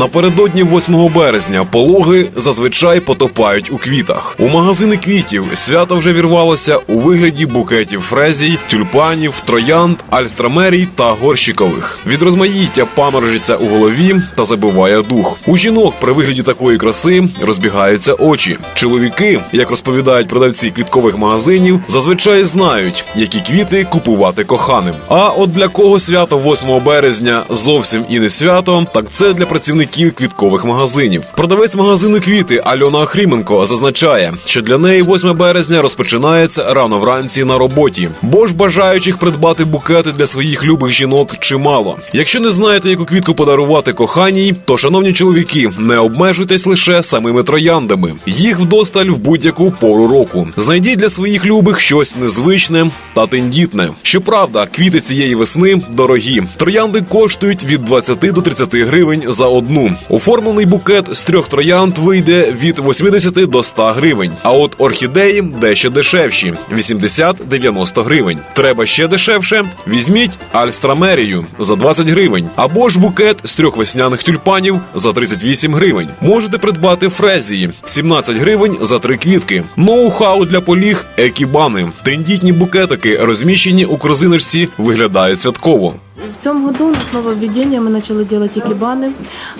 Напередодні 8 березня пологи зазвичай потопають у квітах. У магазини квітів свято вже вірвалося у вигляді букетів фрезій, тюльпанів, троянд, альстрамерій та горщикових. Від розмаїття паморожиться у голові та забиває дух. У жінок при вигляді такої краси розбігаються очі. Чоловіки, як розповідають продавці квіткових магазинів, зазвичай знають, які квіти купувати коханим. А от для кого свято 8 березня зовсім і не свято, так це для працівників квіткових магазинів. Продавець магазину квіти Альона Охріменко зазначає, що для неї 8 березня розпочинається рано вранці на роботі, бо ж бажаючих придбати букети для своїх любих жінок чимало. Якщо не знаєте, яку квітку подарувати коханій, то шановні чоловіки, не обмежуйтесь лише самими трояндами. Їх вдосталь в будь-яку пору року. Знайдіть для своїх любих щось незвичне та тендітне. Щоправда, квіти цієї весни дорогі. Троянди коштують від 20 до 30 гривень за одну. Оформлений букет з трьох троянд вийде від 80 до 100 гривень. А от орхідеї дещо дешевші 80-90 гривень. Треба ще дешевше. Візьміть альстрамерію за 20 гривень, або ж букет з трьох весняних тюльпанів за 38 гривень. Можете придбати фрезії 17 гривень за три квітки. Ноу-хау для поліг екібани. Тендітні букетики, розміщені у корзиночці, виглядають святково. В цьому году у нас нововведення. Ми почали робити екібани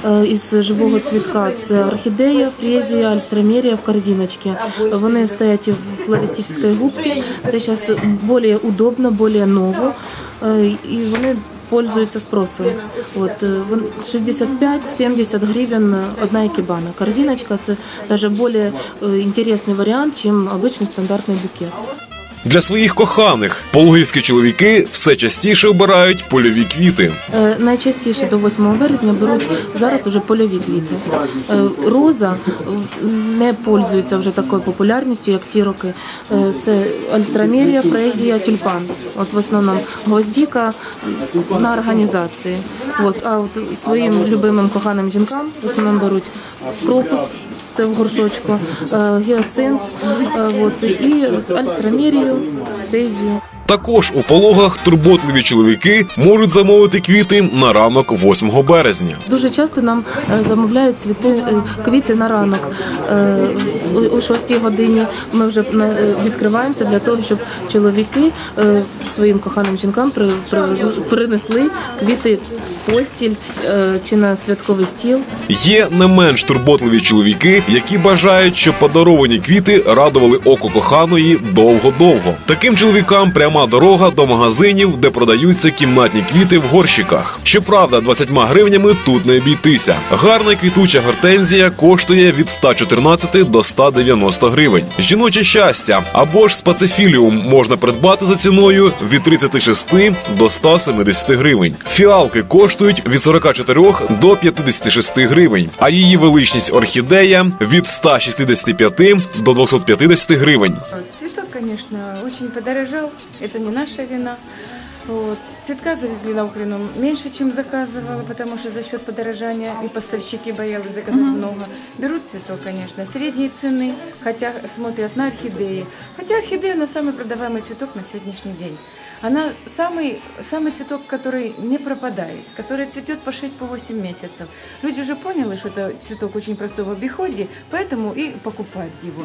е, із живого цвітка. Це орхідея, фрезія, альстромерія в корзиночці. Вони стоять в флористичній губці. Це зараз більш удобно, більш ново. Е, І вони пользуються спросом. От, е, вон- 65-70 гривень одна екібана. Корзиночка – це навіть більш е, інтересний варіант, ніж обичний стандартний букет. Для своїх коханих пологівські чоловіки все частіше обирають польові квіти. Е, Найчастіше до 8 березня беруть зараз уже польові квіти. Е, Роза е, не пользується вже такою популярністю, як ті роки. Е, Це альстромерія, фрезія, тюльпан. От в основному гвоздіка на організації. От, а от своїм любимим коханим жінкам в основному беруть крокус. Це в горшочку, е, гіацинт, е, от, і альстромерію, фрезію. Також у пологах турботливі чоловіки можуть замовити квіти на ранок 8 березня. Дуже часто нам е, замовляють цвіти, квіти на ранок. О- О 6 годині ми вже відкриваємося для того, щоб чоловіки своїм коханим жінкам при- принесли квіти постіль е, чи на святковий стіл. Є не менш турботливі чоловіки, які бажають, щоб подаровані квіти радували око коханої довго-довго. Таким чоловікам пряма дорога до магазинів, де продаються кімнатні квіти в горщиках. Щоправда, 20 гривнями тут не обійтися. Гарна квітуча гортензія коштує від 114 до 190 гривень. Жіноче щастя або ж спацифіліум можна придбати за ціною від 36 до 170 гривень. Фіалки коштують від 44 до 56 гривень, а її величність орхідея від 165 до 250 гривень. Цвіток, звісно, дуже подорожав. Це не наша вина. Вот. Цветка завезли на Украину меньше, чем заказывала, потому что за счет подорожания и поставщики боялись заказать много. Берут цветок, конечно, средней цены, хотя смотрят на орхидеи. Хотя орхидея на самый продаваемый цветок на сегодняшний день. Она самый, самый цветок, который не пропадает, который цветет по 6-8 месяцев. Люди уже поняли, что это цветок очень простой в обиходе, поэтому и покупают его.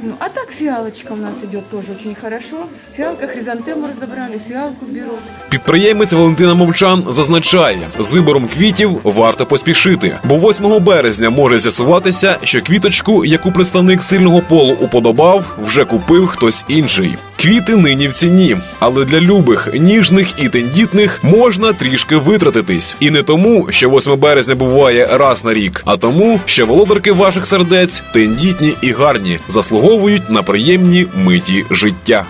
Ну, а так фиалочка у нас идет тоже очень хорошо. Фиалка, хризантему разобрали, фиалку берут. Підприємець Валентина Мовчан зазначає, з вибором квітів варто поспішити, бо 8 березня може з'ясуватися, що квіточку, яку представник сильного полу уподобав, вже купив хтось інший. Квіти нині в ціні, але для любих, ніжних і тендітних можна трішки витратитись. І не тому, що 8 березня буває раз на рік, а тому, що володарки ваших сердець тендітні і гарні, заслуговують на приємні миті життя.